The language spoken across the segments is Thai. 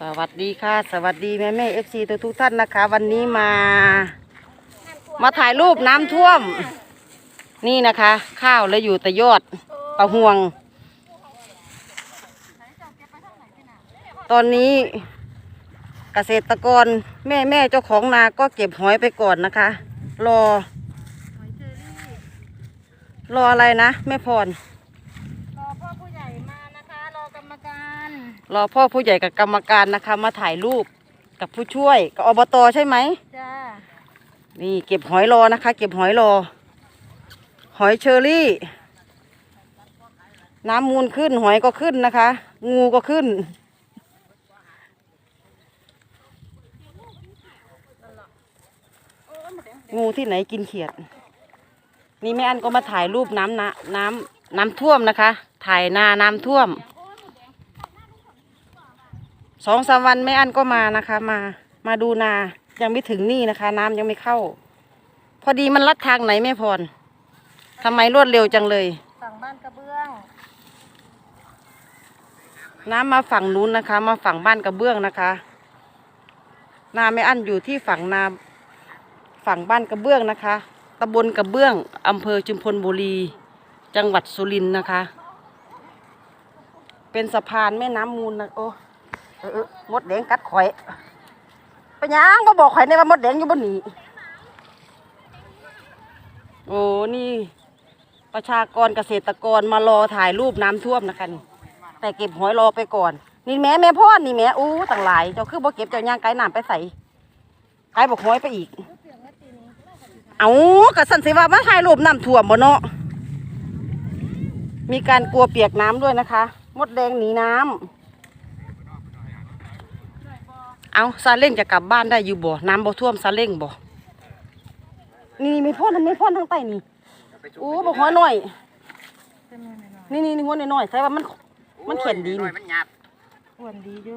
สวัสดีค่ะ สวัสดีแม่แม่เอฟซีทุกทุกท่านนะคะ วันนี้มา มาถ่ายรูปน้ำท่วม นี่นะคะ ข้าวแล้วอยู่แต่ยอดปะห่วง ตอนนี้เกษตรกรแม่แม่เจ้าของนาก็เก็บหอยไปก่อนนะคะ รอ รออะไรนะ แม่พร รอพ่อผู้ใหญ่มานะคะ รอกรรมการ รอพ่อผู้ใหญ่กับกรรมการนะคะ มาถ่ายรูปกับผู้ช่วยกับอบตใช่ไหมจ้านี่เก็บหอยรอนะคะ เก็บหอยรอ หอยเชอรี่ น้ำมูลขึ้นหอยก็ขึ้นนะคะ งูก็ขึ้น งูที่ไหนกินเขียด นี่แม่อันก็มาถ่ายรูปน้ำนะน้ำน้ำท่วมนะคะ ถ่ายนาน้ำท่วม สองสามวันแม่อันก็มานะคะ มามาดูนายังไม่ถึงนี่นะคะ น้ำยังไม่เข้า พอดีมันลัดทางไหนแม่พรทำไมรวดเร็วจังเลย ฝั่งบ้านกระเบื้อง น้ำมาฝั่งนู้นนะคะ มาฝั่งบ้านกระเบื้องนะคะ นาไม่อั้นอยู่ที่ฝั่งนาฝั่งบ้านกระเบื้องนะคะตำบลกระเบื้องอำเภอจุมพลบุรี จังหวัดสุรินทร์นะคะ เป็นสะพานแม่น้ำมูลนะโอ้เออมดแดงกัดข่อยไปยังก็บอกข่อยในว่ามดแดงอยู่บนนี้โอ้นี่ ประชากรเกษตรกรมารอถ่ายรูปน้ำท่วมนะคะนี่แต่เก็บหอยรอไปก่อน นี่แม่แม่พ่อนี่แม่อู้ต่างหลาย เจ้าคือบ่เก็บเจ้าย่างไก่น้ำไปใส่ไก่บอกหอยไปอีก เอากระสันสิว่ามาถ่ายรูปน้ำท่วมบ่เนาะมีการกลัวเปียกน้ำด้วยนะคะ มดแดงหนีน้ำ เอาซาเล้งจะกลับบ้านได้อยู่บ่ น้ำบ่ท่วมซาเล้งบ่ นี่ไม่พ่นไม่พ่นทางใต้นี่อู้บอกหอยหน่อยเป็นยังไงหน่อย นี่นี่นี่หัวน้อยๆใส่ว่ามันมันเขียนดีนี่มันหยาบอ้วนดีอยู่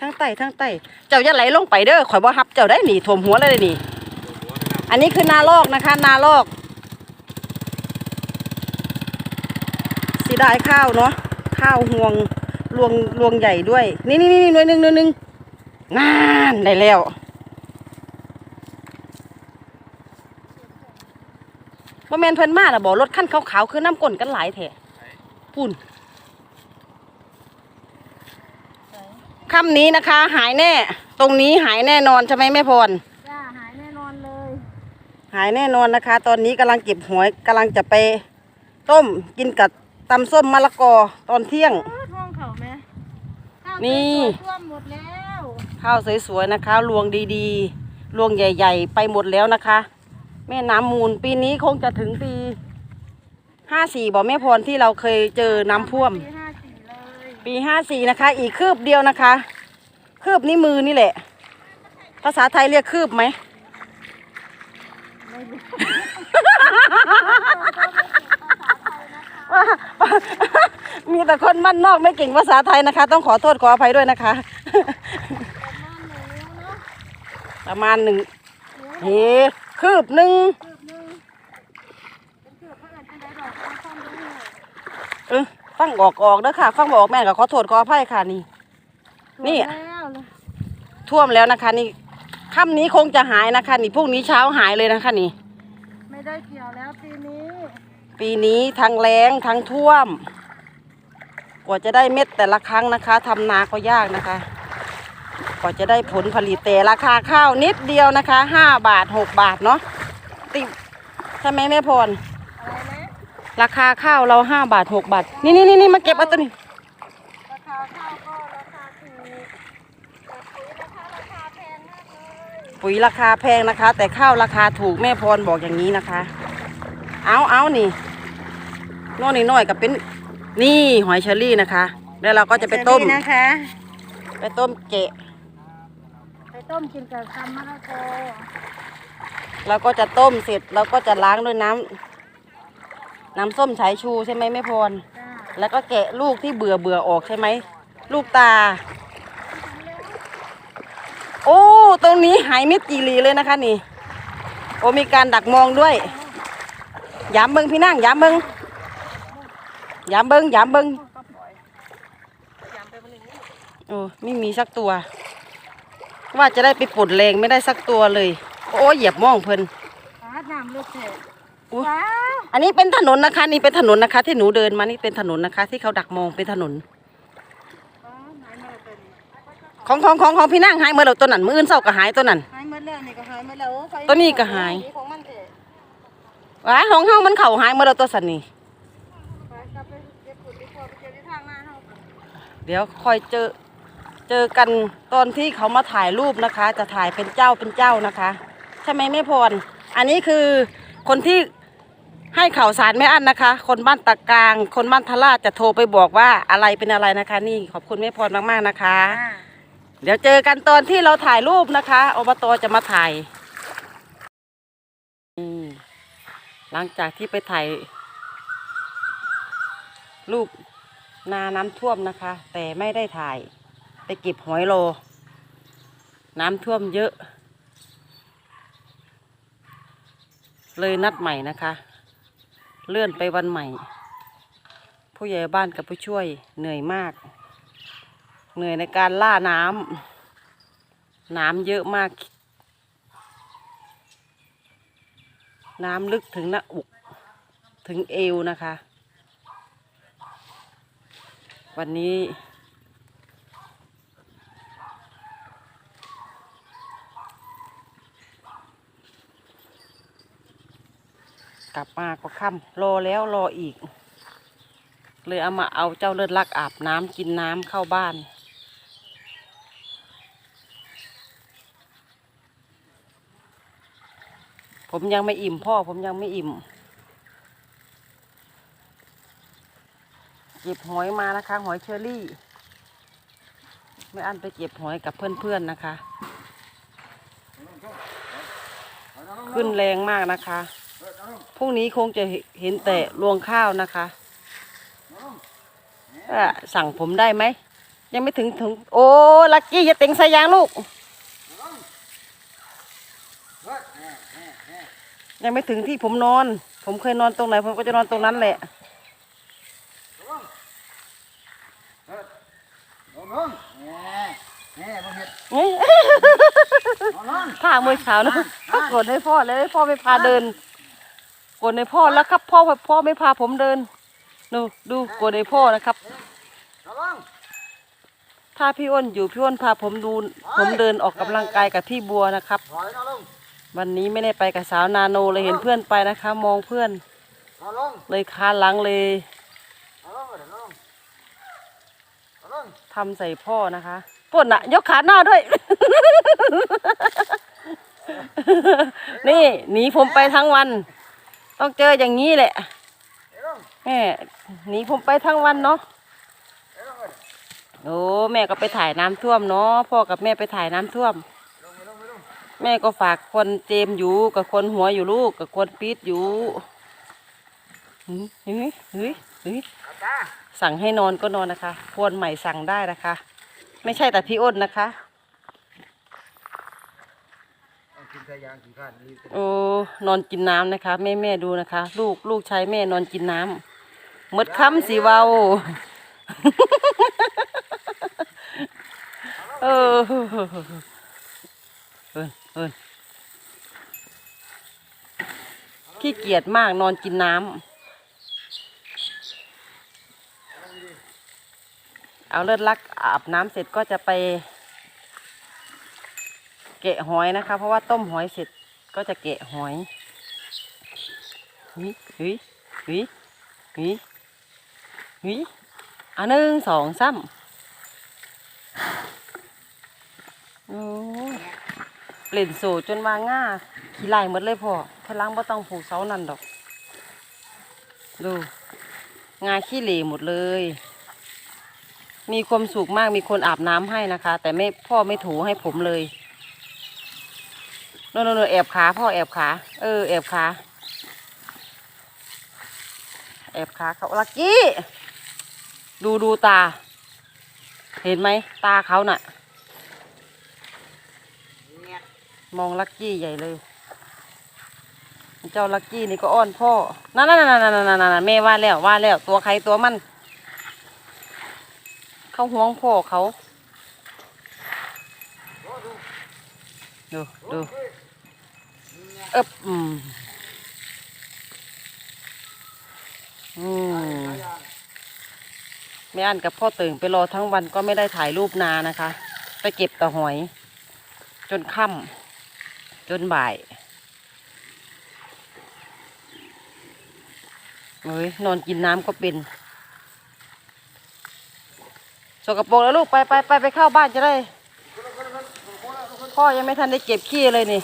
ทั้งไตทั้งไตเจ้าอย่าไหลลงไปเด้อข่อยบ่ฮับเจ้าได้หนีถ่วมหัวเลยเด้อนี่อันนี้คือนาลอกนะคะ นาลอกสีได้ข้าวเนาะข้าวห่วงรวงรวงใหญ่ด้วย นี่นี่นี่หน่วยหนึ่งหน่วยหนึ่ง นานได้แล้วบ่แมนเพิ่นมาล่ะบ่รถคันขาวๆคือน้ำก้นกันหลายแท้ปุ่นค่ำนี้นะคะ หายแน่ ตรงนี้หายแน่นอนใช่ไหมแม่พรจ้าหายแน่นอนเลย หายแน่นอนนะคะ ตอนนี้กำลังเก็บหวยกำลังจะไป ต้มกินกับตำส้มมะละกอตอนเที่ยงเออท่วงเขาไหมข้าวนี่สวยๆท่วมหมดแล้ว ข้าวสวยๆนะคะรวงดีๆรวงใหญ่ ๆ ไปหมดแล้วนะคะ แม่น้ำมูลปีนี้คงจะถึงปีห้าสี่บอกแม่พรที่เราเคยเจอน้ำท่วม ปีห้าสี่เลยปีห้าสี่นะคะ อีกคืบเดียวนะคะ คืบนี้มือนี่แหละ ภาษาไทยเรียกคืบไหม ไม่รู้ ว่ามีแต่คนบ้านนอกไม่เก่งภาษาไทยนะคะ ต้องขอโทษขออภัยด้วยนะคะ ประมาณหนึ่งเนาะประมาณหนึ่งเฮ้คืบหนึ่งคืบหนึงเป็นคืบเท่าไหร่จะได้ดอกเอาซ่อมด้วยเออฟังออกออกเด้อค่ะ ฟังบออกแม่ก็ขอโทษขออภัยค่ะนี่ นี่ท่วมแล้วเลยท่วมแล้วนะคะ นี่ค่ำนี้คงจะหายนะคะ นี่พรุ่งนี้เช้าหายเลยนะคะนี่ ไม่ได้เกี่ยวแล้วปีนี้ ปีนี้ทั้งแรงทั้งท่วม กว่าจะได้เม็ดแต่ละครั้งนะคะทำนาก็ยากนะคะ กว่าจะได้ผลผลิตแต่ราคาข้าวนิดเดียวนะคะห้าบาทหกบาทเนาะติใช่ไหมแม่พรอะไรนะราคาข้าวเราห้าบาทหกบาทนี่นี่นี่นี่มาเก็บเอาตัวนี้ราคาข้าวก็ราคาถูกแต่ปุ๋ยนะคะราคาแพงมากเลยปุ๋ยราคาแพงนะคะ แต่ข้าวราคาถูกแม่พรบอกอย่างนี้นะคะ เอาเอานี่น้อยน้อยๆกับเป็นนี่หอยเชอรี่นะคะ แล้วเราก็จะไปต้มนี่นะคะ ไปต้มเกะไป ต้มกินกับคำมะละกอเราก็จะต้มเสร็จเราก็จะล้างด้วยน้ำน้ำส้มสายชูใช่ไหมแม่พร จ้าแล้วก็แกะลูกที่เบื่อเบื่อออกใช่ไหม ลูกตา โอ้ ตรงนี้หายมิดจีรีเลยนะคะนี่ โอ้มีการดักมองด้วยยามเบิงพี่นั่งยามเบิงยามเบิงยามเบิงเอโอ้ไม่มีสักตัว ว่าจะได้ไปปลดแรงไม่ได้สักตัวเลย โอ้ยเหยียบม่องเพิ่นหาน้ำลึกเถอะอุ๊ยว้าวอันนี้เป็นถนนนะคะ นี่เป็นถนนนะคะ ที่หนูเดินมานี่เป็นถนนนะคะ ที่เขาดักมองเป็นถนนอ๋อหายหมดเลยของของของของพี่นั่งหายเมื่อเราตัวนั้นมืออื่นเศร้าก็หายตัวนั้นหายหมดแล้วนี่ก็หายหมดแล้วโอ้ไฟตัวนี้ก็หายของมันเถอะว้ายของเฮามันเข่าหายเมื่อเราตัวสันนี่ไปกลับไปเก็บขุดดีกว่าไปเจอที่ทางหน้าเฮาก่อนเดี๋ยวคอยเจอ เจอกันตอนที่เขามาถ่ายรูปนะคะ จะถ่ายเป็นเจ้าเป็นเจ้านะคะใช่ไหมแม่พรอันนี้คือคนที่ให้ข่าวสารแม่อันนะคะ คนบ้านตะกลาง คนบ้านทะลาดจะโทรไปบอกว่าอะไรเป็นอะไรนะคะ นี่ขอบคุณแม่พรมากๆนะคะอ่าเดี๋ยวเจอกันตอนที่เราถ่ายรูปนะคะอบตจะมาถ่ายอืมหลังจากที่ไปถ่ายรูปนาน้ำท่วมนะคะ แต่ไม่ได้ถ่าย ไปเก็บหอยโล น้ำท่วมเยอะ เลยนัดใหม่นะคะ เลื่อนไปวันใหม่ ผู้ใหญ่บ้านกับผู้ช่วยเหนื่อยมาก เหนื่อยในการล่าน้ำน้ำเยอะมาก น้ำลึกถึงหน้าอกถึงเอวนะคะ วันนี้ กลับมาก็ค่ำรอแล้วรออีก เลยเอามาเอาเจ้าเลือดลักอาบน้ำกินน้ำเข้าบ้าน ผมยังไม่อิ่มพ่อผมยังไม่อิ่ม เก็บหอยมานะคะ หอยเชอรี่ ไม่อันไปเก็บหอยกับเพื่อนๆนะคะ ขึ้นแรงมากนะคะ พรุ่งนี้คงจะเห็นแต่รวงข้าวนะคะสั่งผมได้ไหม ยังไม่ถึงถึง โอ้ ลักกี้อย่าเต็งใส่ยางลูก ยังไม่ถึงที่ผมนอน ผมเคยนอนตรงไหน ผมก็จะนอนตรงนั้นแหละท่าเมื่อเช้านะกดให้พ่อเลยให้พ่อไม่พาเดิน กดให้พ่อแล้วครับ พ่อพ่อไม่พาผมเดิน ดูดูกดให้พ่อนะครับ ถ้าพี่อ้นอยู่พี่อ้นพาผมดู ผมเดินออกกำลังกายกับพี่บัวนะครับ วันนี้ไม่ได้ไปกับสาวนาโนเลยเห็นเพื่อนไปนะคะ มองเพื่อน เลยคานหลังเลยทำใส่พ่อนะคะพ่นอะยกขาหน้าด้วย นี่หนีผมไปทั้งวัน ต้องเจออย่างนี้แหละแม่หนีผมไปทั้งวันเนาะโอ้แม่ก็ไปถ่ายน้ำท่วมเนาะพ่อกับแม่ไปถ่ายน้ำท่วม แม่ก็ฝากคนเจมอยู่กับคนหัวอยู่ลูกกับคนปีดอยู่เฮ้ยเฮ้ยเฮ้ยเฮ้ยสั่งให้นอนก็นอนนะคะ ควรใหม่สั่งได้นะคะ ไม่ใช่แต่พี่อ้นนะคะ เอากินใส่ยางกี่ขั้นรีบโอ้นอนกินน้ำนะคะแม่แม่ดูนะคะ ลูกลูกชายแม่นอนกินน้ำหมดคำสีเวาเออเอินเอินขี้เกียจมากนอนกินน้ำเอาเลือดลักอาบน้ำเสร็จก็จะไป เกะหอยนะคะ เพราะว่าต้มหอยเสร็จก็จะเกะหอยหุยหุยหุยหุยหุยอันหนึ่งสองสามโอ้ยเล่นโซจนว่าง่าขี้ลายหมดเลยพ่อพลังบ่ต้องผูกเสานั่นดอก ดู งาขี้เหร่หมดเลย มีความสุขมากมีคนอาบน้ำให้นะคะ แต่ไม่พ่อไม่ถูให้ผมเลย โน่นโแอบขาพ่อแอบขา เออ แอบขา แอบขาเขาลักกี้ ดูดูตา เห็นไหม ตาเขาน่ะ มองลักกี้ใหญ่เลย เจ้าลักกี้นี่ก็อ้อนพ่อ นั่นนั่นนั่นนั่นนั่นแม่ว่าแล้วว่าแล้วตัวใครตัวมัน เขาห่วงพ่อเขา ดูดู เอ๊บอืมอืมแม่อันกับพ่อตื่นไปรอทั้งวันก็ไม่ได้ถ่ายรูปนานะคะ ไปเก็บต่หอย จนค่ำจนบ่ายเฮ้ยนอนกินน้ำก็เป็นสกปรกแล้วลูกไปไปไปไปเข้าบ้านจะได้ พ่อยังไม่ทันได้เก็บขี้เลยนี่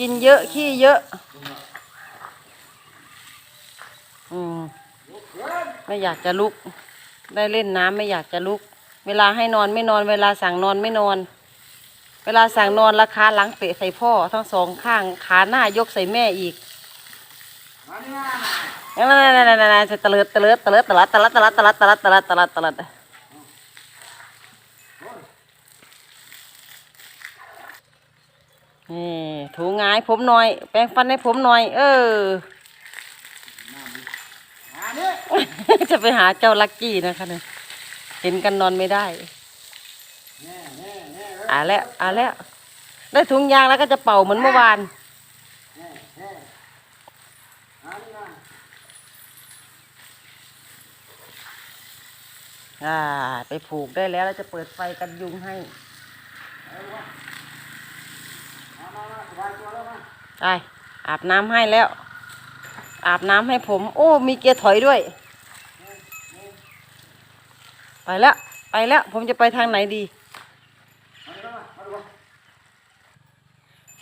กินเยอะ ขี้เยอะ อืม ไม่อยากจะลุก ได้เล่นน้ำไม่อยากจะลุก เวลาให้นอนไม่นอน เวลาสั่งนอนไม่นอน เวลาสั่งนอนราคาหลังเปะใส่พ่อ ทั้งสองข้างขาหน้ายกใส่แม่อีกนี่มานั่นนั่นนั่นนั่นจะตะเลิดตะเลิดตะเลิดตะลัดตะลัดตะลัดตะลัดตะลัดตะลัดตะลัดตะลัด นี่ถูงายผมหน่อย แปรงฟันให้ผมหน่อย เออ จะไปหาเจ้าลักกี้นะคะเนี่ยเห็นกันนอนไม่ได้อ่าแล้วอ่าแล้วได้ถุงยางแล้วก็จะเป่าเหมือนเมื่อวานอ่าไปผูกได้แล้วแล้วจะเปิดไฟกันยุงให้ มามามาสบายตัวแล้วมา ไปอาบน้ำให้แล้ว อาบน้ำให้ผม โอ้ มีเกียร์ถอยด้วย ไปแล้ว ไปแล้ว ผมจะไปทางไหนดี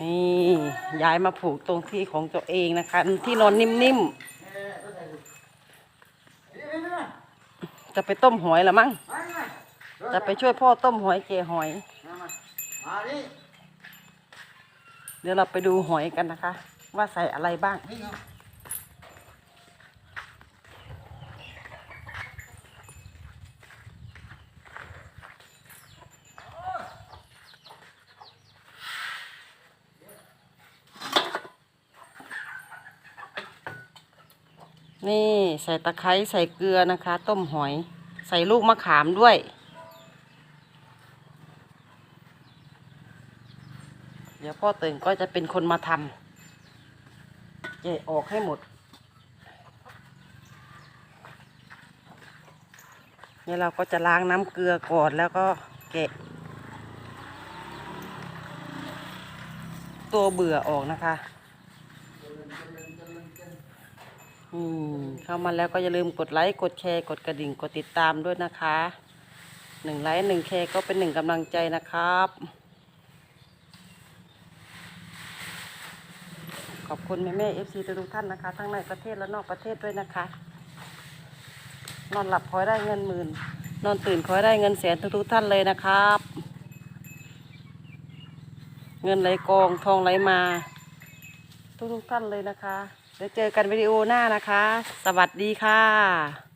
นี่ย้ายมาผูกตรงที่ของตัวเองนะคะ ที่นอนนิ่มๆ จะไปต้มหอยละมั้ง จะไปช่วยพ่อต้มหอยเกหอยมามามานี่เดี๋ยวเราไปดูหอยกันนะคะ ว่าใส่อะไรบ้างนี่เนาะนี่ใส่ตะไคร้ใส่เกลือนะคะ ต้มหอย ใส่ลูกมะขามด้วย เดี๋ยว พ่อเตื่นก็จะเป็นคนมาทำแกะออกให้หมดเนี่ยเราก็จะล้างน้ำเกลือก่อนแล้วก็แกะ ตัวเบื่อออกนะคะอืมเข้ามาแล้วก็อย่าลืมกดไลค์กดแชร์กดกระดิ่งกดติดตามด้วยนะคะหนึ่งไลค์หนึ่งแชร์ก็เป็นหนึ่งกำลังใจนะครับ ขอบคุณแม่แม่เอฟซีทุกท่านนะคะ ทั้งในประเทศและนอกประเทศด้วยนะคะ นอนหลับขอยได้เงินหมื่น นอนตื่นขอยได้เงินแสนทุกๆท่านเลยนะครับ เงินไหลกองทองไหลมา ทุกๆท่านเลยนะคะเดี๋ยวเจอกันวิดีโอหน้านะคะ สวัสดีค่ะ